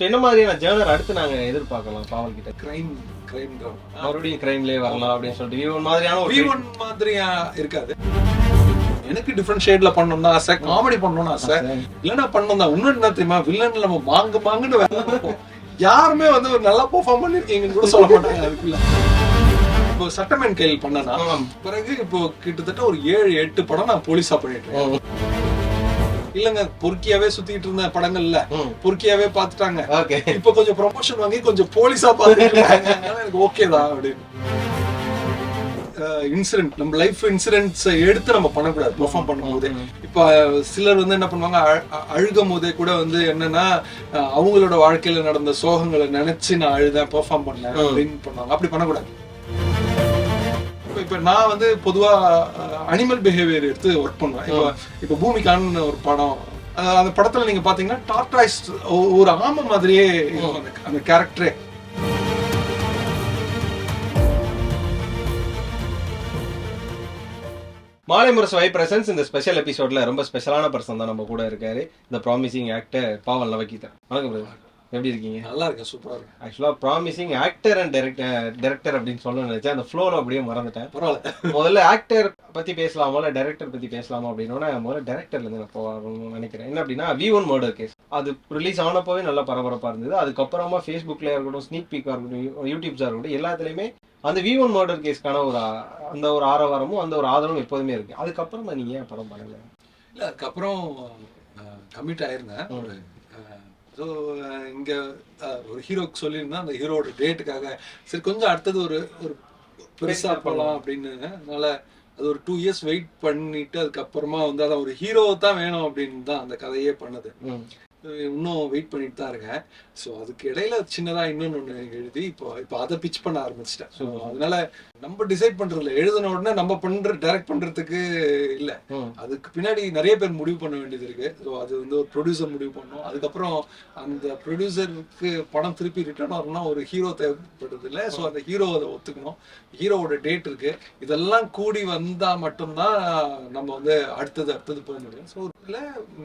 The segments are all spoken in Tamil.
ஸோ என்ன மாதிரியான ஜேர்னர் அடுத்து நாங்க எதிர்பார்க்கலாம் பாவல் கிட்ட கிரைம் கிரைம் மறுபடியும் கிரைம்லேயே வரலாம் அப்படின்னு சொல்லிட்டு. இவன் மாதிரியான ஒரு ஒன் மாதிரியா இருக்காது. எனக்கு டிஃப்ரெண்ட் ஷேட்ல பண்ணணும்னு ஆசை. காமெடி பண்ணணும்னு ஆசை. இல்லைன்னா பண்ணணும் தான். இன்னும் என்ன தெரியுமா? வில்லன் நம்ம மாங்கு மாங்குன்னு வேலை யாருமே வந்து ஒரு நல்லா பெர்ஃபார்ம் பண்ணிருக்கீங்கன்னு கூட சொல்ல மாட்டாங்க அதுக்குள்ள. இப்போ சட்டமேன் கையில் பண்ணனா. பிறகு இப்போ கிட்டத்தட்ட ஒரு ஏழு எட்டு படம் நான் போலீஸா பண்ணிட்டு இருக்கேன். இல்லங்க பொறுக்கியாவே சுத்திட்டு இருந்த படங்கள்ல. பொறுக்கியாவே பாத்துட்டாங்க. ஓகே. இப்ப கொஞ்சம் ப்ரொமோஷன் வாங்கி கொஞ்சம் போலீஸா பாத்துட்டு எனக்கு ஓகே தான் அப்படின்னு. இன்சிடென்ட் நம்ம லைஃப் இன்சிடென்ட்ஸ் எடுத்து நம்ம பண்ணக்கூடாது பெர்ஃபார்ம் பண்ணும்போது. இப்ப சிலர் வந்து என்ன பண்ணுவாங்க அழுகும் போதே கூட வந்து என்னன்னா அவங்களோட வாழ்க்கையில நடந்த சோகங்களை நினைச்சு நான் அழுதேன் பெர்ஃபார்ம் பண்ணேன் அப்படின்னு பண்ணுவாங்க. அப்படி பண்ணக்கூடாது. இப்ப- நான் வந்து பொதுவா அனிமல் பிஹேவியர் எடுத்து ஒர்க் பண்ணுவேன் இப்போ இப்போ பூமிகான்னு ஒரு படம். அந்த படத்துல நீங்க பாத்தீங்கன்னா டார்டாய்ஸ் ஒரு ஆமை மாதிரியே அந்த- கேரக்டரே மாலை முரசு வை பிரசன்ஸ் இந்த ஸ்பெஷல் எபிசோட்ல ரொம்ப ஸ்பெஷலான பர்சன் தான் நம்ம கூட இருக்காரு. இந்த ப்ராமிசிங் ஆக்டர் பாவல் நவகீதா வணக்கம். எப்படி இருக்கீங்க? நல்லா இருக்கேன் சூப்பரா இருக்கு ஆக்சுவலா promising actor and director director அப்படின்னு சொல்லணும்னு நினைச்சேன். அந்த ஃப்ளோல அப்படியே மறந்துட்டேன். பரவாயில்ல. முதல்ல ஆக்டர் பத்தி பேசலாமா? இல்ல டைரக்டர் பத்தி பேசலாமா அப்படின்னா முதல்ல டைரக்டர்ல இருந்து நான் போகணும்னு நினைக்கிறேன். என்ன அப்படின்னா வி ஒன் மர்டர் கேஸ் அது ரிலீஸ் ஆனப்பவே நல்லா பரபரப்பா இருந்தது. அதுக்கப்புறமா ஃபேஸ்புக்ல இருக்கட்டும் ஸ்னீக் பீக்கா இருக்கட்டும் யூடியூப்ஸா இருக்கட்டும் எல்லாத்துலயுமே அந்த வி ஒன் மர்டர் கேஸ்க்கான ஒரு அந்த ஒரு ஆரவாரமும் அந்த ஒரு ஆதரவும் எப்போதுமே இருக்கு. அதுக்கப்புறமா நீங்க ஏன் படம் பண்ணல இல்ல அதுக்கப்புறம் கமிட் ஆயிருந்தேன். ஒரு ஸோ இங்க ஒரு ஹீரோக்கு சொல்லியிருந்தேன் அந்த ஹீரோட டேட்டுக்காக சரி கொஞ்சம் அடுத்தது ஒரு ஒரு பெருசா பண்ணலாம் அப்படின்னு. அதனால அது ஒரு டூ இயர்ஸ் வெயிட் பண்ணிட்டு அதுக்கப்புறமா வந்து அதான் ஒரு ஹீரோ தான் வேணும் அப்படின்னு தான் அந்த கதையே பண்ணது. இன்னும் வெயிட் பண்ணிட்டு தான் இருக்கேன். ஸோ அதுக்கு இடையில சின்னதா இன்னொன்னு ஒன்று எழுதி இப்போ இப்போ அதை பிச் பண்ண ஆரம்பிச்சிட்டேன். ஸோ அதனால நம்ம டிசைட் பண்றதுல எழுதின உடனே நம்ம பண்ற டைரக்ட் பண்றதுக்கு இல்ல. அதுக்கு பின்னாடி நிறைய பேர் முடிவு பண்ண வேண்டியது இருக்கு. ஸோ அது வந்து ஒரு ப்ரொடியூசர் முடிவு பண்ணணும் அதுக்கப்புறம் அந்த ப்ரொடியூசருக்கு படம் திருப்பி ரிட்டர்ன் வரணும்னா ஒரு ஹீரோ தேவைப்படுது இல்லை ஸோ அந்த ஹீரோ அதை ஒத்துக்கணும். ஹீரோவோட டேட் இருக்கு. இதெல்லாம் கூடி வந்தா மட்டும்தான் நம்ம வந்து அடுத்தது அடுத்தது போக முடியும். ஸோ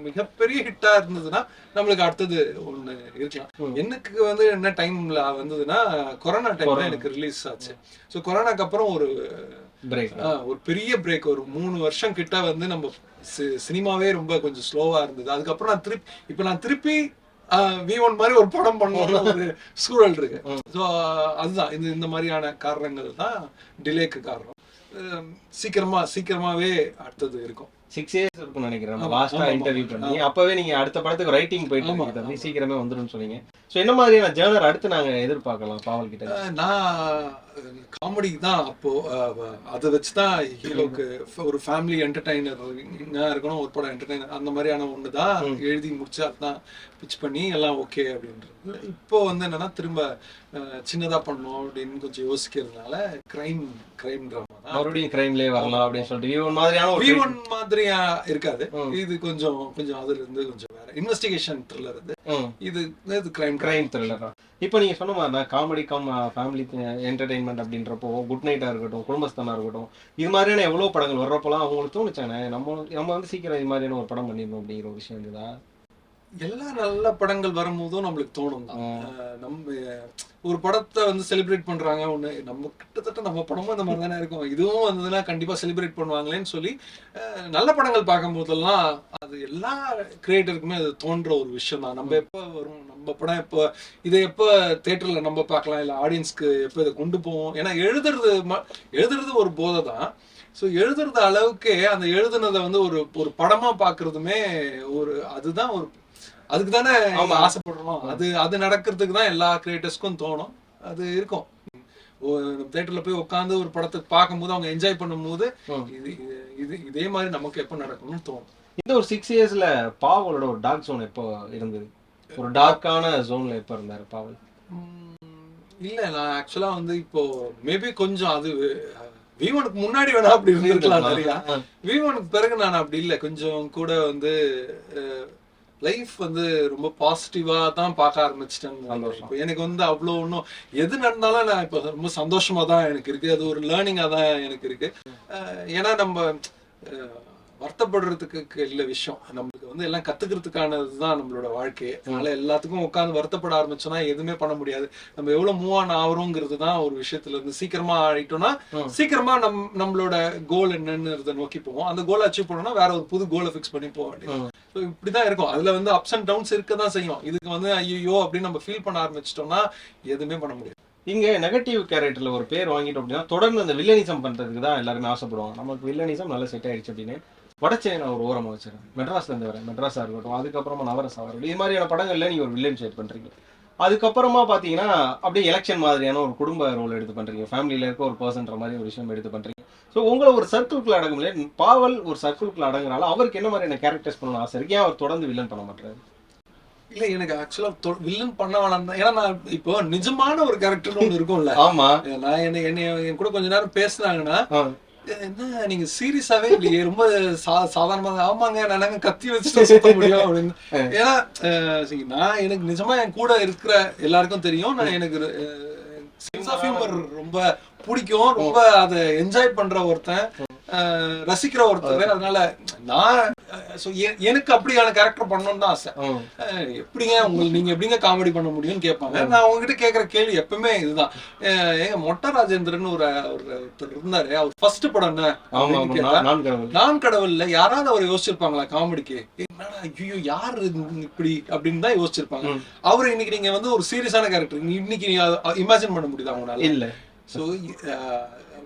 மிகப்பெரிய ஹிட்டா இருந்ததுன்னா நம்மளுக்கு அடுத்தது ஒண்ணு இருக்கலாம். எனக்கு வந்து என்ன டைம்ல வந்ததுன்னா கொரோனா டைம்ல எனக்கு ரிலீஸ் ஆச்சு. ஸோ கொரோனாக்கு அப்புறம் ஒரு பிரேக் ஒரு பெரிய பிரேக் ஒரு மூணு வருஷம் கிட்ட வந்து நம்ம சினிமாவே ரொம்ப கொஞ்சம் ஸ்லோவா இருந்தது. அதுக்கப்புறம் நான் திருப்பி இப்ப நான் திருப்பி வி ஒன் மாதிரி ஒரு படம் பண்ணணும்னு ஒரு சூழல் இருக்கு. ஸோ அதுதான். இந்த இந்த மாதிரியான காரணங்கள் தான் டிலேக்கு காரணம். சீக்கிரமா சீக்கிரமாவே அடுத்தது இருக்கும். சிக்ஸ் இயர்ஸ் இருக்கும்னு நினைக்கிறேன். லாஸ்டா இன்டர்வியூ. பண்ணி அப்பவே நீங்க அடுத்த படத்துக்கு ரைட்டிங் போயிட்டு தம்பி. சீக்கிரமே வந்துரும்னு சொன்னீங்க. சோ என்ன மாதிரியான ஜேர்னர் அடுத்து நாங்க எதிர்பார்க்கலாம் பாவல் கிட்ட? நான் காமெடி தான் அப்போ அதை வச்சு தான் ஹீரோக்கு ஒரு ஃபேமிலி என்டர்டைனர் இருக்கணும் ஒரு படம் என்டர்டைனர் அந்த மாதிரியான ஒன்று தான் எழுதி முடிச்சு அதான் பிச் பண்ணி எல்லாம் ஓகே அப்படின்றது. இப்போ வந்து என்னன்னா திரும்ப சின்னதா பண்ணணும் அப்படின்னு கொஞ்சம் யோசிக்கிறதுனால கிரைம் கிரைம் ட்ராமா மறுபடியும் கிரைம்லயே வரலாம் அப்படின்னு சொல்லிட்டு. மாதிரியான ஒன் மாதிரியா இருக்காது. இது கொஞ்சம் கொஞ்சம் அதுல இருந்து கொஞ்சம் வேற. இன்வெஸ்டிகேஷன் த்ரில்லர் இது. இது இது கிரைம் கிரைம் த்ரில்லர் தான் இப்போ நீங்க சொன்ன மாதிரி தான் காமெடி கம் ஃபேமிலி என்டர்டைன்மெண்ட் அப்படின்றப்போ குட் நைட்டா இருக்கட்டும் குடும்பஸ்தனா இருக்கட்டும் இது மாதிரியான எவ்வளவு படங்கள் வர்றப்போலாம் அவங்களுக்கு தோணுச்சானே நம்ம நம்ம வந்து சீக்கிரம் இது மாதிரியான ஒரு படம் பண்ணிடணும் அப்படிங்கிற ஒரு விஷயம் இருந்ததா? எல்லா நல்ல படங்கள் வரும்போதும் நம்மளுக்கு தோணும் தான் நம்ம ஒரு படத்தை வந்து செலிப்ரேட் பண்றாங்க ஒண்ணு நம்ம கிட்டத்தட்ட நம்ம படமும் இந்த மாதிரி தானே இருக்கும். இதுவும் வந்ததுன்னா கண்டிப்பா செலிப்ரேட் பண்ணுவாங்களேன்னு சொல்லி நல்ல படங்கள் பார்க்கும் போதெல்லாம் அது எல்லா கிரியேட்டருக்குமே அது தோன்ற ஒரு விஷயம் தான் நம்ம எப்போ வரும் நம்ம படம் எப்போ இதை எப்போ தேட்டர்ல நம்ம பார்க்கலாம் இல்லை ஆடியன்ஸ்க்கு எப்போ இதை கொண்டு போவோம்? ஏன்னா எழுதுறது ம- எழுதுறது ஒரு போதை தான் ஸோ எழுதுறது அளவுக்கு அந்த எழுதுனதை வந்து ஒரு ஒரு படமா பார்க்கறதுமே ஒரு அதுதான் ஒரு அதுக்கு தானே ஆமா. ஆசைப்படுறோம். அது அது நடக்கிறதுக்கு தான் எல்லா கிரியேட்டர்ஸ்க்கும் தோணும். அது இருக்கும். தேட்டர்ல போய் உட்காந்து ஒரு படத்தை பார்க்கும்போது அவங்க என்ஜாய் பண்ணும்போது. இது இது- இது மாதிரி நமக்கு எப்போ நடக்கணும்னு தோணும். இந்த ஒரு சிக்ஸ் இயர்ஸ்ல பாவலோட ஒரு டார்க் ஜோன் எப்போ இருந்தது? ஒரு டார்க்கான ஜோன்ல எப்போ இருந்தாரு பாவல் இல்ல நான் ஆக்சுவலா வந்து இப்போ மேபி கொஞ்சம் அது விவனுக்கு முன்னாடி வேணா அப்படி இருந்திருக்கலாம் நிறையா. விவனுக்கு பிறகு நான் அப்படி இல்லை. கொஞ்சம் கூட வந்து லைஃப் வந்து ரொம்ப பாசிட்டிவா தான் பார்க்க ஆரம்பிச்சிட்டேன் சந்தோஷம். எனக்கு வந்து அவ்வளோ ஒன்றும் எது நடந்தாலும் நான் இப்போ ரொம்ப சந்தோஷமா தான் எனக்கு இருக்கு. அது ஒரு லேர்னிங்கா தான் எனக்கு இருக்கு. அஹ் ஏன்னா நம்ம வருத்தப்படுறதுக்கு இல்ல விஷயம். நம்மளுக்கு வந்து எல்லாம் கத்துக்கிறதுக்கானதுதான் நம்மளோட வாழ்க்கை. அதனால எல்லாத்துக்கும் உட்காந்து வருத்தப்பட ஆரம்பிச்சோம்னா எதுவுமே பண்ண முடியாது. நம்ம எவ்வளவு மூவ் ஆன் ஆகிறோங்கிறது தான் ஒரு விஷயத்துல இருந்து சீக்கிரமா ஆயிட்டோம்னா. சீக்கிரமா நம் நம்மளோட கோல் என்னன்னு நோக்கி போவோம். அந்த கோலை அச்சீவ் பண்ணோம்னா வேற ஒரு புது கோலை ஃபிக்ஸ் பண்ணி போக வேண்டியது. So, இப்படிதான் இருக்கும். அதுல வந்து அப்ஸ் அண்ட் டவுன்ஸ் இருக்க தான் செய்யும். இதுக்கு வந்து ஐயோ அப்படின்னு நம்ம ஃபீல் பண்ண ஆரம்பிச்சிட்டோம்னா எதுவுமே பண்ண முடியாது. இங்க நெகட்டிவ் கேரக்டர்ல ஒரு பேர் வாங்கிட்டோம் அப்படின்னா தொடர்ந்து அந்த வில்லனிசம் பண்றதுக்கு தான் எல்லாருமே ஆசைப்படுவாங்க. நமக்கு வில்லனிசம் நல்லா செட் ஆயிடுச்சு அப்படின்னு. வடச்சே நான் ஒரு ஓரமா வச்சிருக்கேன் மெட்ராஸ்ல இருந்து வரேன். மெட்ராஸா இருக்கட்டும் அதுக்கப்புறமா நவரசா இருக்கட்டும் இது மாதிரியான படங்கள்ல நீங்க ஒரு வில்லன் ஷேட் பண்றீங்க. அதுக்கப்புறமா பாத்தீங்கன்னா அப்படியே எலெக்ஷன் மாதிரியான ஒரு குடும்ப ரோல் எடுத்து பண்றீங்க. ஃபேமிலியில இருக்க ஒரு பர்சன்ற மாதிரி ஒரு விஷயம் எடுத்து பண்றீங்க. ஸோ உங்களை ஒரு சர்க்கிள்குள்ள அடங்கும்ல பாவல் ஒரு சர்க்கிள்குள்ள அடங்குறால அவருக்கு என்ன மாதிரியான கேரக்டர்ஸ் பண்ணணும் ஆசை இருக்கு? ஏன் அவர் தொடர்ந்து வில்லன் பண்ண மாட்டாரு இல்ல எனக்கு ஆக்சுவலா வில்லன் பண்ண வேணாம் ஏன்னா நான் இப்போ நிஜமான ஒரு கேரக்டர் ஒண்ணு இருக்கும்ல. ஆமா. நான் என்ன என்ன என் கூட கொஞ்ச நேரம் பேசுனாங்கன்னா. என்ன நீங்க சீரியஸாவே இல்லையே ரொம்ப சா சாதாரணமா தான். ஆமாங்க நான் கத்தி வச்சுட்டு சுத்த முடியும் அப்படின்னு. ஏன்னா நான் எனக்கு நிஜமா என் கூட இருக்கிற எல்லாருக்கும் தெரியும். நான் எனக்கு சென்ஸ் ஆஃப் ஹியூமர் ரொம்ப பிடிக்கும். ரொம்ப அதை என்ஜாய் பண்ற ஒருத்தன் ரசிக்கிற ஒருத்தர் அதனால நான் எ- எனக்கு அப்படியான கேரக்டர் பண்ணணும்னு தான் ஆசை. எப்படிங்க உங்களுக்கு நீங்க எப்படிங்க காமெடி பண்ண முடியும்னு கேட்பாங்க. நான் உங்ககிட்ட கேட்கிற கேள்வி எப்பவுமே இதுதான். ஏங்க மொட்டை ராஜேந்திரன் ஒரு ஒரு ஒருத்தர் இருந்தாரு. அவர் ஃபர்ஸ்ட் படம் என்ன? நான் நான் கடவுள். நான் கடவுள்ல யாராவது அவர் யோசிச்சிருப்பாங்களா காமெடிக்கு என்னடா ஐயோ யாரு இப்படி அப்படின்னு தான் யோசிச்சிருப்பாங்க. அவர் இன்னைக்கு நீங்க வந்து ஒரு சீரியஸான கேரக்டர் இன்னைக்கு இமேஜின் பண்ண முடியுதா அவங்களால இல்ல. ஸோ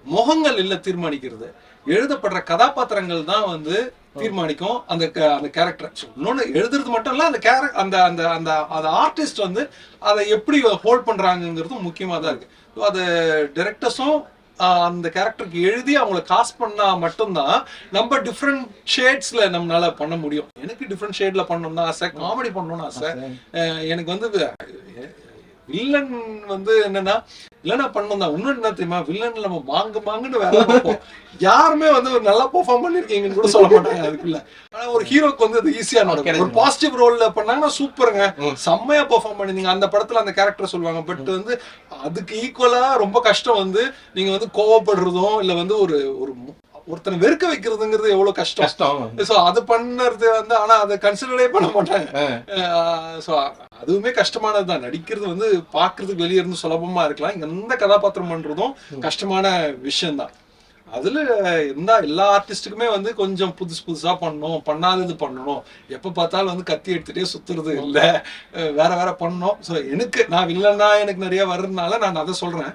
முகங்கள் இல்ல தீர்மானிக்கிறது. எழுதப்படுற கதாபாத்திரங்கள் தான் வந்து தீர்மானிக்கும் அந்த அந்த கேரக்டர் இன்னொன்னு எழுதுறது மட்டும் இல்ல அந்த கேர அந்த அந்த அந்த அந்த ஆர்டிஸ்ட் வந்து அதை எப்படி ஹோல்ட் பண்றாங்கங்கிறதும் முக்கியமா தான் இருக்கு. ஸோ அது டைரக்டர்ஸும் அந்த கேரக்டருக்கு எழுதி அவங்கள காஸ்ட் பண்ணா மட்டும்தான் நம்ம டிஃப்ரெண்ட் ஷேட்ஸ்ல நம்மளால பண்ண முடியும். எனக்கு டிஃப்ரெண்ட் ஷேட்ல பண்ணணும்னு ஆசை காமெடி பண்ணணும்னு ஆசை. எனக்கு வந்து வில்லன் வந்து என்னன்னா வில்லனா பண்ணணும் தான் இன்னும் என்ன தெரியுமா? வில்லன் நம்ம மாங்கு மாங்குன்னு வேலை பார்ப்போம் யாருமே வந்து ஒரு நல்லா பெர்ஃபார்ம் பண்ணிருக்கீங்கன்னு கூட சொல்ல மாட்டாங்க அதுக்குள்ள. ஆனா ஒரு ஹீரோக்கு வந்து அது ஈஸியா நடக்கும். ஒரு பாசிட்டிவ் ரோல்ல பண்ணாங்கன்னா சூப்பருங்க. செம்மையா பெர்ஃபார்ம் பண்ணிருந்தீங்க. அந்த படத்துல அந்த கேரக்டர் சொல்லுவாங்க. பட் வந்து அதுக்கு ஈக்குவலா ரொம்ப கஷ்டம் வந்து நீங்க வந்து கோவப்படுறதும் இல்ல வந்து ஒரு ஒரு ஒருத்தனை வெறுக்க வைக்கிறதுங்கிறது எவ்வளவு கஷ்டம். கஷ்டம். சோ அது பண்ணறது வந்து ஆனா அதை கன்சிடரே பண்ண மாட்டாங்க. சோ அதுவுமே கஷ்டமானதுதான் நடிக்கிறது வந்து பாக்குறதுக்கு வெளிய இருந்து சுலபமா இருக்கலாம். எந்த கதாபாத்திரம் பண்றதும் கஷ்டமான விஷயம்தான் அதுல எந்த எல்லா ஆர்டிஸ்டுக்குமே வந்து கொஞ்சம் புதுசு புதுசா பண்ணணும். பண்ணாதது பண்ணணும். எப்ப பார்த்தாலும் வந்து கத்தி எடுத்துட்டே சுத்துறது இல்ல. வேற வேற பண்ணணும். சோ எனக்கு நான் வில்லன்னா எனக்கு நிறைய வர்றதுனால நான் அதை சொல்றேன்.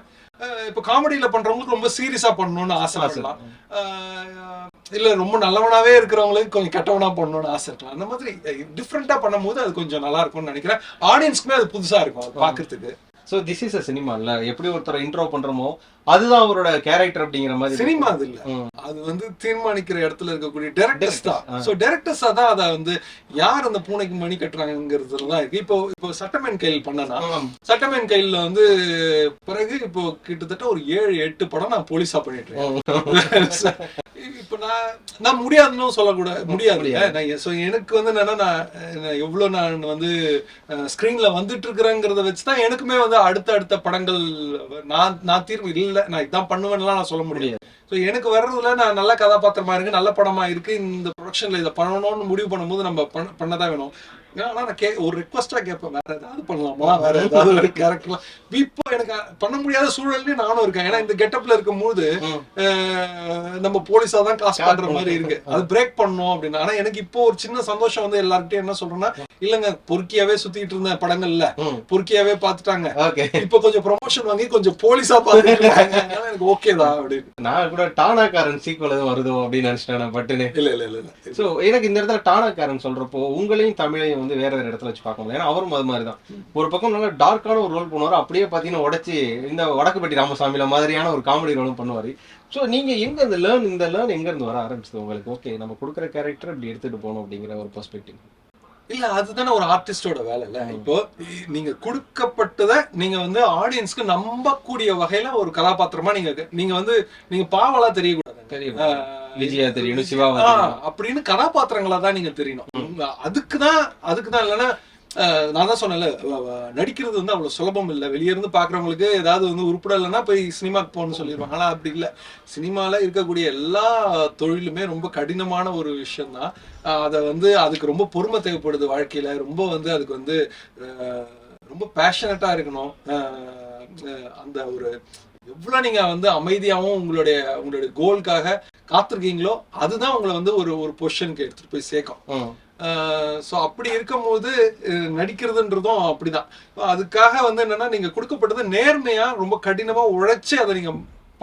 இப்ப காமெடியில பண்றவங்களுக்கு ரொம்ப சீரியஸா பண்ணணும்னு ஆசைப்படலாம் ஆஹ் இல்ல ரொம்ப நல்லவனாவே இருக்கிறவங்களுக்கு கொஞ்சம் கெட்டவனா பண்ணணும்னு ஆசை இருக்கலாம். அந்த மாதிரி டிஃப்ரெண்டா பண்ணும்போது அது கொஞ்சம் நல்லா இருக்கும்னு நினைக்கிறேன். ஆடியன்ஸ்க்குமே அது புதுசா இருக்கும் அது பாக்குறதுக்கு. So this is a cinema இல்ல. எப்படி ஒருத்தரை இன்ட்ரோ பண்றோமோ அதுதான் அவரோட கேரக்டர் அப்படிங்கிற மாதிரி சினிமா அது இல்ல. அது வந்து தீர்மானிக்கிற இடத்துல இருக்கக்கூடிய டேரக்டர்ஸ் தான். சோ டேரக்டர்ஸா தான் அதை வந்து யார் அந்த பூனைக்கு மணி கட்டுறாங்கிறதுல தான் இருக்கு. இப்போ இப்போ சட்டமேன் கையில் பண்ணனா. சட்டமேன் கையில வந்து பிறகு இப்போ கிட்டத்தட்ட ஒரு ஏழு எட்டு படம் நான் போலீஸா பண்ணிட்டு இருக்கேன். இப்ப நான் நான் முடியாதுன்னு சொல்லக்கூடாது முடியாது. நான் எனக்கு வந்து என்னன்னா நான் எவ்வளவு நான் வந்து ஸ்கிரீன்ல வந்துட்டு இருக்கிறேங்கிறத வச்சு தான் எனக்குமே வந்து அடுத்த அடுத்த படங்கள் நான் நான் தீர்வு இல்ல. நான் இதான் பண்ணுவேன்லாம் நான் சொல்ல முடியாது. ஸோ எனக்கு வர்றதுல நான் நல்ல கதாபாத்திரமா இருக்கு நல்ல படமா இருக்கு. இந்த ப்ரொடக்ஷன்ல இதை பண்ணணும்னு முடிவு பண்ணும்போது நம்ம பண்ண பண்ணதான் வேணும். ஆனா நான் கே ஒரு ரெக்வஸ்டா கேட்பேன். வேற ஏதாவது பண்ணலாமா? வேற ஏதாவது ஒரு கேரக்டர் இப்போ எனக்கு பண்ண முடியாத சூழல்லையும் நானும் இருக்கேன். ஏன்னா இந்த கெட்டப்ல இருக்கும்போது நம்ம போலீஸா தான் காசு பண்ற மாதிரி இருக்கு. அது பிரேக் பண்ணணும் அப்படின்னு ஆனா எனக்கு இப்போ ஒரு சின்ன சந்தோஷம் வந்து எல்லார்கிட்டயும் என்ன சொல்றேன்னா இல்லங்க பொறுக்கியாவே சுத்திட்டு இருந்த படங்கள்ல. பொறுக்கியாவே பாத்துட்டாங்க. ஓகே. இப்போ கொஞ்சம் ப்ரொமோஷன் வாங்கி கொஞ்சம் போலீஸா பாத்துட்டு எனக்கு ஓகே தான் அப்படின்னு. நான் கூட டானாக்காரன் சீக்வல் எதுவும் வருதோ அப்படின்னு நினைச்சிட்டேன் நான் பட்டுன்னு இல்ல இல்ல இல்ல சோ எனக்கு இந்த இடத்துல டானாக்காரன் சொல்றப்போ உங்களையும் தமிழையும் வந்து வேற வேற இடத்துல வச்சு பார்க்க முடியல. ஏன்னா அவரும் அது மாதிரி தான் ஒரு பக்கம் நல்லா டார்க்கான ஒரு ரோல் பண்ணுவாரு. அப்படியே பாத்தீங்கன்னா உடைச்சு இந்த வடக்குப்பட்டி ராமசாமில மாதிரியான ஒரு காமெடி ரோலும் பண்ணுவாரு. சோ நீங்க எங்க இந்த லேர்ன் இந்த லேர்ன் எங்க இருந்து வர ஆரம்பிச்சது உங்களுக்கு? ஓகே நம்ம கொடுக்குற கேரக்டர் இப்படி எடுத்துட்டு போகணும் அப்படிங்கிற ஒரு பெர்ஸ்பெக்டிவ் இல்ல அதுதானே ஒரு ஆர்டிஸ்டோட வேலை இல்ல இப்போ நீங்க கொடுக்கப்பட்டத நீங்க வந்து ஆடியன்ஸ்க்கு நம்பக்கூடிய வகையில ஒரு கதாபாத்திரமா நீங்க நீங்க வந்து நீங்க பாவலா தெரியக்கூடாது. தெரியும் விஜயா தெரியணும் தெரியணும் அப்படின்னு கதாபாத்திரங்களா தான் நீங்க தெரியணும். அதுக்குதான் அதுக்குதான் இல்லைன்னா நான் தான் சொன்னேன்ல நடிக்கிறது வந்து அவ்வளோ சுலபம் இல்லை. வெளிய இருந்து பார்க்குறவங்களுக்கு ஏதாவது வந்து உருப்படலைன்னா போய் சினிமாக்கு போகணும்னு சொல்லிடுவாங்க ஆனால் அப்படி இல்லை. சினிமாவில் இருக்கக்கூடிய எல்லா தொழிலுமே ரொம்ப கடினமான ஒரு விஷயம்தான். அதை வந்து அதுக்கு ரொம்ப பொறுமை தேவைப்படுது வாழ்க்கையில். ரொம்ப வந்து அதுக்கு வந்து ரொம்ப பேஷனட்டாக இருக்கணும். அந்த ஒரு எவ்வளோ நீங்கள் வந்து அமைதியாகவும் உங்களுடைய உங்களுடைய கோலுக்காக காத்திருக்கீங்களோ அதுதான் உங்களை வந்து ஒரு ஒரு பொசிஷனுக்கு எடுத்துகிட்டு போய் சேர்க்கும். ஸோ அப்படி இருக்கும்போது நடிக்கிறதுன்றதும் அப்படிதான். அதுக்காக வந்து என்னன்னா நீங்க கொடுக்கப்பட்டது நேர்மையா ரொம்ப கடினமா உழைச்சி அதை நீங்க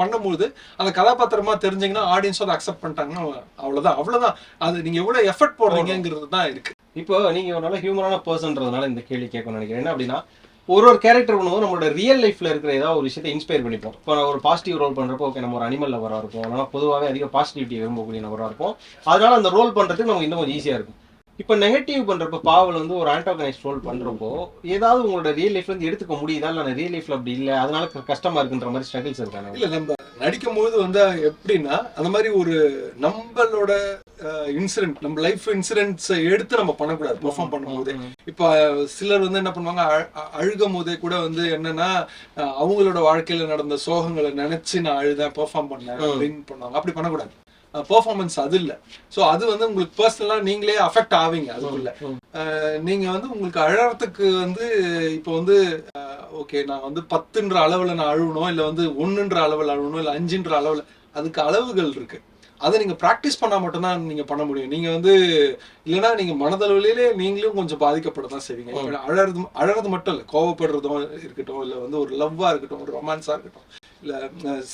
பண்ணும்போது அந்த கதாபாத்திரமா தெரிஞ்சீங்கன்னா ஆடியன்ஸ் அதை அக்செப்ட் பண்ணிட்டாங்கன்னா அவ்வளவுதான். அவ்வளவுதான். அது நீங்க எவ்வளவு எஃபர்ட் போடுறீங்கிறது தான் இருக்கு. இப்போ நீங்க ஒரு நல்ல ஹியூமரான பர்சன்றதுனால இந்த கேள்வி கேட்கணும்னு நினைக்கிறேன். என்ன அப்படின்னா ஒரு ஒரு கேரக்டர் பண்ணுவோம் நம்மளோட ரியல் லைஃப்ல இருக்கிற ஏதாவது ஒரு விஷயத்தை இன்ஸ்பயர் பண்ணிப்போம். இப்போ ஒரு பாசிட்டிவ் ரோல் பண்றப்போ ஓகே நம்ம ஒரு அனிமல் லவரா இருப்போம். அதனால பொதுவாகவே அதிக பாசிட்டிவிட்டி விரும்பக்கூடிய நபரா இருப்போம். அதனால அந்த ரோல் பண்றதுக்கு நமக்கு இன்னும் கொஞ்சம் ஈஸியா இருக்கும். இப்போ நெகட்டிவ் பண்றப்போ பாவல் வந்து ஒரு ஆன்டோகனைஸ் ரோல் பண்றப்போ ஏதாவது உங்களோட ரியல் லைஃப்ல இருந்து எடுத்துக்க முடியுதா? இல்லை ரியல் லைஃப்ல அப்படி இல்லை அதனால கஷ்டமா இருக்குன்ற மாதிரி ஸ்ட்ரகிள்ஸ் இருக்காங்க இல்ல நம்ம நடிக்கும் போது வந்து எப்படின்னா அந்த மாதிரி ஒரு நம்மளோட இன்சிடென்ட் நம்ம லைஃப் இன்சிடென்ட்ஸை எடுத்து நம்ம பண்ணக்கூடாது பெர்ஃபார்ம் பண்ணும்போது. இப்ப சிலர் வந்து என்ன பண்ணுவாங்க அழுகும் போதே கூட வந்து என்னன்னா அவங்களோட வாழ்க்கையில நடந்த சோகங்களை நினைச்சு நான் அழுதேன் பெர்ஃபார்ம் பண்ணேன் அப்படின்னு பண்ணுவாங்க. அப்படி பண்ணக்கூடாது. பெர்ஃபார்மன்ஸ் அது இல்ல. சோ அது வந்து உங்களுக்கு பர்சனலா நீங்களே அஃபெக்ட் ஆவீங்க அதுக்குள்ள. அஹ், நீங்க வந்து உங்களுக்கு அழறதுக்கு வந்து இப்போ வந்து ஓகே நான் வந்து பத்துன்ற அளவுல நான் அழுவணும் இல்ல வந்து ஒண்ணுன்ற அளவுல அழுவணும் இல்ல அஞ்சுன்ற அளவுல அதுக்கு அளவுகள் இருக்கு. அதை நீங்க பிராக்டிஸ் பண்ணா மட்டும்தான் நீங்க பண்ண முடியும். நீங்க வந்து இல்லைன்னா நீங்க மனதளவிலே நீங்களும் கொஞ்சம் பாதிக்கப்பட தான் செய்வீங்க. அழறது அழறது மட்டும் இல்ல கோவப்படுறதும் இருக்கட்டும் இல்ல வந்து ஒரு லவ்வா இருக்கட்டும் ஒரு ரொமான்ஸா இருக்கட்டும்.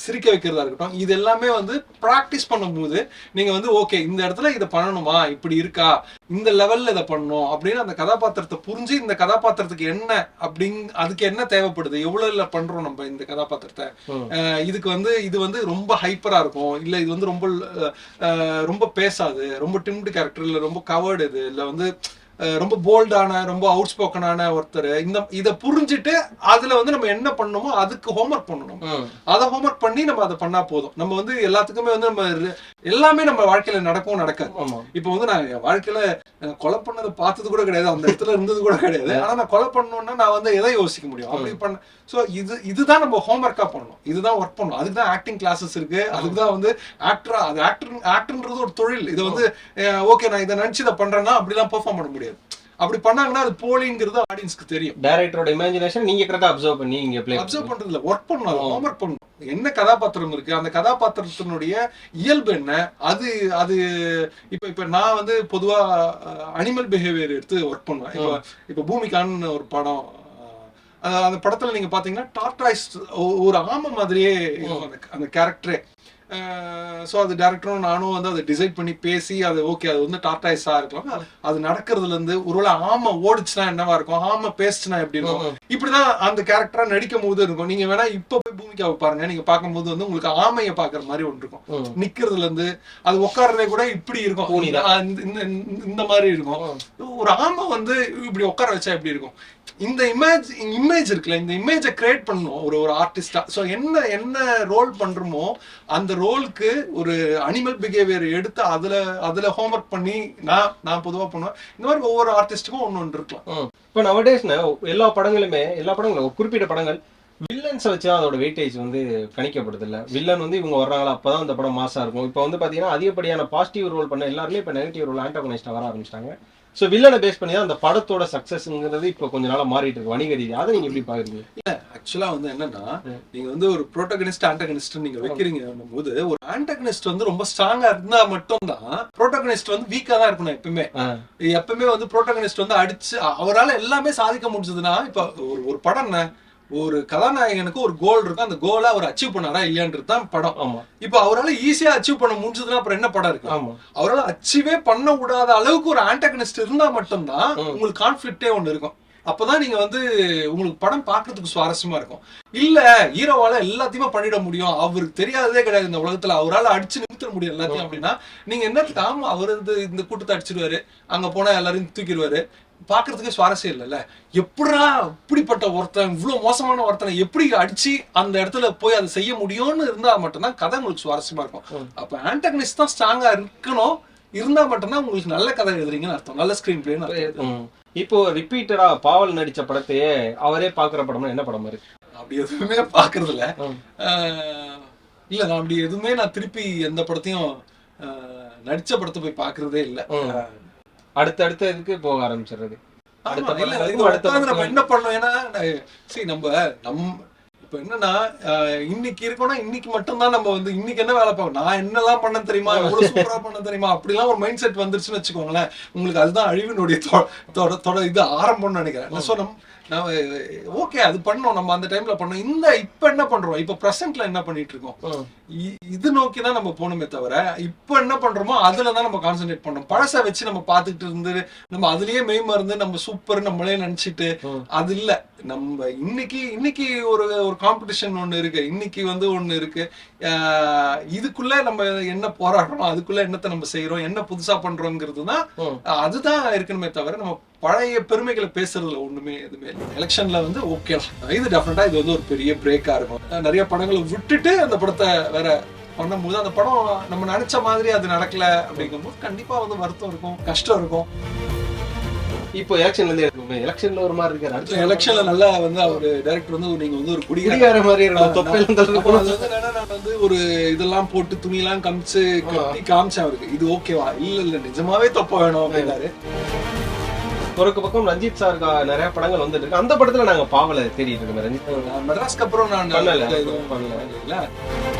சிரிக்க வைக்கிறதா இருக்கட்டும் இது எல்லாமே வந்து பிராக்டிஸ் பண்ணும்போது நீங்க வந்து ஓகே இந்த இடத்துல இதை பண்ணணுமா? இப்படி இருக்கா? இந்த லெவல்ல இதை பண்ணணும். அப்படின்னு அந்த கதாபாத்திரத்தை புரிஞ்சு இந்த கதாபாத்திரத்துக்கு என்ன அப்படிங் அதுக்கு என்ன தேவைப்படுது? எவ்வளவுல பண்றோம் நம்ம இந்த கதாபாத்திரத்தை? இதுக்கு வந்து இது வந்து ரொம்ப ஹைப்பரா இருக்கும். இல்ல இது வந்து ரொம்ப ரொம்ப பேசாது ரொம்ப டிம்டு கேரக்டர் இல்ல ரொம்ப கவர்டு இது இல்ல வந்து ரொம்ப போல்டான ரொம்ப அவுட் ஸ்போக்கனான ஒருத்தர். இந்த இதை புரிஞ்சுட்டு அதுல வந்து நம்ம என்ன பண்ணணுமோ அதுக்கு ஹோம்ஒர்க் பண்ணணும். அதை ஹோம்ஒர்க் பண்ணி நம்ம அதை பண்ணா போதும். நம்ம வந்து எல்லாத்துக்குமே வந்து நம்ம எல்லாமே நம்ம வாழ்க்கையில நடக்கும் நடக்காது. இப்போ வந்து நான் வாழ்க்கையில கொலை பண்ணதை பார்த்தது கூட கிடையாது. அந்த இடத்துல இருந்தது கூட கிடையாது. ஆனா நான் கொலை பண்ணணும்னா நான் வந்து எதை யோசிக்க முடியும்? அப்படி பண்ண சோ இது இதுதான் நம்ம ஹோம்ஒர்க்கா பண்ணணும். இதுதான் ஒர்க் பண்ணணும். அதுக்கு தான் ஆக்டிங் கிளாஸஸ் இருக்கு. அதுக்கு தான் வந்து ஆக்டரா அது ஆக்டர் ஆக்டர்ன்றது ஒரு தொழில். இது வந்து ஓகே நான் இதை நினைச்சு இதை பண்றேன்னா அப்படிலாம் பெர்ஃபார்ம் பண்ண முடியாது. அப்படி பண்ணாங்கன்னா அது போலிங்கிறது ஆடியன்ஸ்க்கு தெரியும். டைரக்டரோட இமேஜினேஷன் நீங்க கரெக்டா அப்சர்வ் பண்ணி இங்க ப்ளே அப்சர்வ் பண்றதுல ஒர்க் பண்ணணும் ஹோம்ஒர்க் பண்ணணும். என்ன கதாபாத்திரம் இருக்கு அந்த கதாபாத்திரத்தினுடைய இயல்பு என்ன? அது அது இப்ப இப்ப நான் வந்து பொதுவா அனிமல் பிஹேவியர் எடுத்து ஒர்க் பண்ணுவேன். இப்ப இப்ப பூமிகான்னு ஒரு படம் அந்த படத்துல நீங்க பாத்தீங்கன்னா டார்டாய்ஸ் ஒரு ஆமை மாதிரியே அந்த கேரக்டரே ஸோ அது டேரக்டரும் நானும் வந்து அதை டிசைட் பண்ணி பேசி அது ஓகே அது வந்து டார்டாய்ஸா இருக்கலாம். அது நடக்கிறதுல இருந்து ஒருவேளை ஆமை ஓடிச்சுனா என்னவா இருக்கும்? ஆமை பேசுச்சுனா எப்படி இருக்கும்? இப்படிதான் அந்த கேரக்டரா நடிக்கும் போது இருக்கும். நீங்க வேணா இப்ப பூமிக்காவை பாருங்க. நீங்க பார்க்கும்போது வந்து உங்களுக்கு ஆமையை பாக்குற மாதிரி ஒன்று இருக்கும். நிக்கிறதுல இருந்து அது உட்கார்றதே கூட இப்படி இருக்கும். இந்த- மாதிரி இருக்கும். ஒரு ஆமை வந்து இப்படி உட்கார வச்சா எப்படி இருக்கும்? இந்த இமேஜ் இமேஜ் இருக்குல்ல இந்த இமேஜை கிரியேட் பண்ணணும் ஒரு ஒரு ஆர்டிஸ்டா ஸோ என்ன என்ன ரோல் பண்றோமோ அந்த ரோலுக்கு ஒரு அனிமல் பிஹேவியர் எடுத்து அதுல அதுல ஹோம்ஒர்க் பண்ணி நான் நான் பொதுவா பண்ணுவேன். இந்த மாதிரி ஒவ்வொரு ஆர்டிஸ்ட்டுக்கும் ஒன்று ஒன்று இருக்கலாம். இப்போ நவடேஸ்னு எல்லா படங்களுமே எல்லா படங்களும் குறிப்பிட்ட படங்கள் வில்லன்ஸை வச்சு தான் அதோட வெயிட்டேஜ் வந்து கணிக்கப்படுது இல்ல வில்லன் வந்து இவங்க வர்றாங்களா? அப்பதான் அந்த படம் மாசா இருக்கும். இப்போ வந்து பாத்தீங்கன்னா அதிகப்படியான பாசிட்டிவ் ரோல் பண்ண எல்லாருமே இப்போ நெகட்டிவ் ரோல் ஆன்டகனைஸ்டா வர ஆரம்பிச்சிட்டாங்க. ஸோ வில்லனை பேஸ் பண்ணி தான் அந்த படத்தோட சக்சஸ்ங்கிறது இப்போ கொஞ்ச நாளா மாறிட்டு இருக்கு. வணிக ரீதி அதை நீங்க எப்படி பாக்குறீங்க? ஆக்சுவலா வந்து என்னன்னா நீங்க வந்து ஒரு ப்ரோட்டகனிஸ்ட் ஆன்டகனிஸ்ட் நீங்க வைக்கிறீங்க போது ஒரு ஆன்டகனிஸ்ட் வந்து ரொம்ப ஸ்ட்ராங்கா இருந்தா மட்டும் தான் ப்ரோட்டகனிஸ்ட் வந்து வீக்கா தான் இருக்கணும் எப்பவுமே எப்பவுமே வந்து ப்ரோட்டகனிஸ்ட் வந்து அடிச்சு அவரால எல்லாமே சாதிக்க முடிஞ்சதுன்னா இப்ப ஒரு படம் என்ன? ஒரு கதாநாயகனுக்கு ஒரு கோல் இருக்கும். அந்த கோலை அவர் அச்சீவ் பண்ணாரா இல்லையான்றது தான் படம். ஆமா. இப்ப அவரால ஈஸியா அச்சீவ் பண்ண முடிஞ்சதுன்னா அப்புறம் என்ன படம் இருக்கு? ஆமா. அவரால அச்சீவே பண்ண விடாத அளவுக்கு ஒரு ஆன்டகனிஸ்ட் இருந்தா மட்டும்தான் உங்களுக்கு கான்ஃபிளிக்டே ஒண்ணு இருக்கும். அப்பதான் நீங்க வந்து உங்களுக்கு படம் பார்க்கிறதுக்கு சுவாரஸ்யமா இருக்கும். இல்ல ஹீரோவால எல்லாத்தையுமே பண்ணிட முடியும். அவருக்கு தெரியாததே கிடையாது இந்த உலகத்துல. அவரால அடிச்சு நிறுத்த முடியும் எல்லாத்தையும் அப்படின்னா நீங்க என்ன ஆமா அவர் இந்த கூட்டத்தை அடிச்சிடுவாரு அங்க போனா எல்லாரையும் தூக்கிடுவாரு. பாக்குறதுக்கு சுவாரஸ்யம் இல்லைல்ல? எப்படா இப்படிப்பட்ட ஒருத்தன் இவ்வளவு மோசமான ஒருத்தனை எப்படி அடிச்சு அந்த இடத்துல போய் அதை செய்ய முடியும்னு இருந்தா மட்டும்தான் கதை உங்களுக்கு சுவாரஸ்யமா இருக்கும். அப்ப ஆன்டகனிஸ்ட் தான் ஸ்ட்ராங்கா இருக்கணும். இருந்தா மட்டும்தான் உங்களுக்கு நல்ல கதை எழுதுறீங்கன்னு அர்த்தம். நல்ல ஸ்கிரீன் பிளேன்னு. இப்போ ரிப்பீட்டடா பாவல் நடிச்ச படத்தையே அவரே பாக்குற படம்னா என்ன படம் இருக்கு அப்படி எதுவுமே பாக்குறது இல்ல இல்ல நான் அப்படி எதுவுமே நான் திருப்பி எந்த படத்தையும் ஆஹ் நடிச்ச படத்தை போய் பாக்குறதே இல்ல. அடுத்த அடுத்த இதுக்கு போக ஆரம்பிச்சிடுறது. நம்ம படத்துக்கு. என்ன பண்ணோம் ஏன்னா சரி நம்ம நம் இப்ப என்னன்னா இன்னைக்கு இருக்கோம்னா இன்னைக்கு மட்டும்தான் நம்ம வந்து இன்னைக்கு என்ன வேலை பார்க்கணும்? நான் என்னெல்லாம் பண்ண தெரியுமா? எவ்வளவு சூப்பரா பண்ண தெரியுமா? அப்படிலாம் ஒரு மைண்ட் செட் வந்துருச்சுன்னு வச்சுக்கோங்களேன். உங்களுக்கு அதுதான் அழிவினுடைய தொட- தொட இது ஆரம்பம்னு நினைக்கிறேன். ஸோ நம்ம ஓகே அது பண்ணோம். நம்ம அந்த டைம்ல பண்ணோம். இந்த இப்ப என்ன பண்றோம்? இப்ப பிரசன்ட்ல என்ன பண்ணிட்டு இருக்கோம்? இது நோக்கி தான் நம்ம போகணுமே தவிர இப்போ என்ன பண்றோமோ அதுல தான் நம்ம கான்சென்ட்ரேட் பண்றோம் பழச வச்சு நம்ம பார்த்துக்கிட்டு இருந்து நம்ம அதுலயே மெய் மருந்து நம்ம சூப்பர் நம்மளே நினைச்சிட்டு. அது இல்ல. நம்ம இன்னைக்கு இன்னைக்கு ஒரு ஒரு காம்படிஷன் ஒண்ணு இருக்கு. இன்னைக்கு வந்து ஒண்ணு இருக்கு. இதுக்குள்ள நம்ம என்ன போராடுறோம் அதுக்குள்ள என்னத்தை நம்ம செய்யறோம் என்ன புதுசா பண்றோங்கிறது தான். அதுதான் இருக்கணுமே தவிர நம்ம பழைய பெருமைகளை பேசுறதுல ஒண்ணுமே எதுவுமே இல்லை. எலெக்ஷன்ல வந்து ஓகே இது டெஃபினட்டா இது வந்து ஒரு பெரிய பிரேக்கா இருக்கும். நிறைய படங்களை விட்டுட்டு அந்த படத்தை வேற பண்ணும்போது அந்த படம் நம்ம நினைச்ச மாதிரி அது நடக்கல அப்படிங்கும்போது கண்டிப்பா வந்து வருத்தம் இருக்கும் கஷ்டம் இருக்கும். இப்போ எலெக்ஷன்ல இருந்து எலெக்ஷன்ல ஒரு மாதிரி இருக்காரு. அடுத்த எலெக்ஷன்ல நல்லா வந்து அவரு டைரக்டர் வந்து நீங்க வந்து ஒரு குடிகார மாதிரி நான் வந்து ஒரு இதெல்லாம் போட்டு துணியெல்லாம் காமிச்சு கட்டி காமிச்சேன் அவருக்கு. இது ஓகேவா இல்ல இல்ல நிஜமாவே தொப்ப வேணும் அப்படின்னாரு. ஒரு பக்கம் ரஞ்சித் சார் நிறைய படங்கள் வந்துட்டு இருக்கு அந்த படத்துல நாங்க பாவல தேடிட்டு இருக்கோம் ரஞ்சித் மெட்ராஸ்க்கு அப்புறம் நான் பண்ணல. எதுவும் பண்ணல. பண்ணல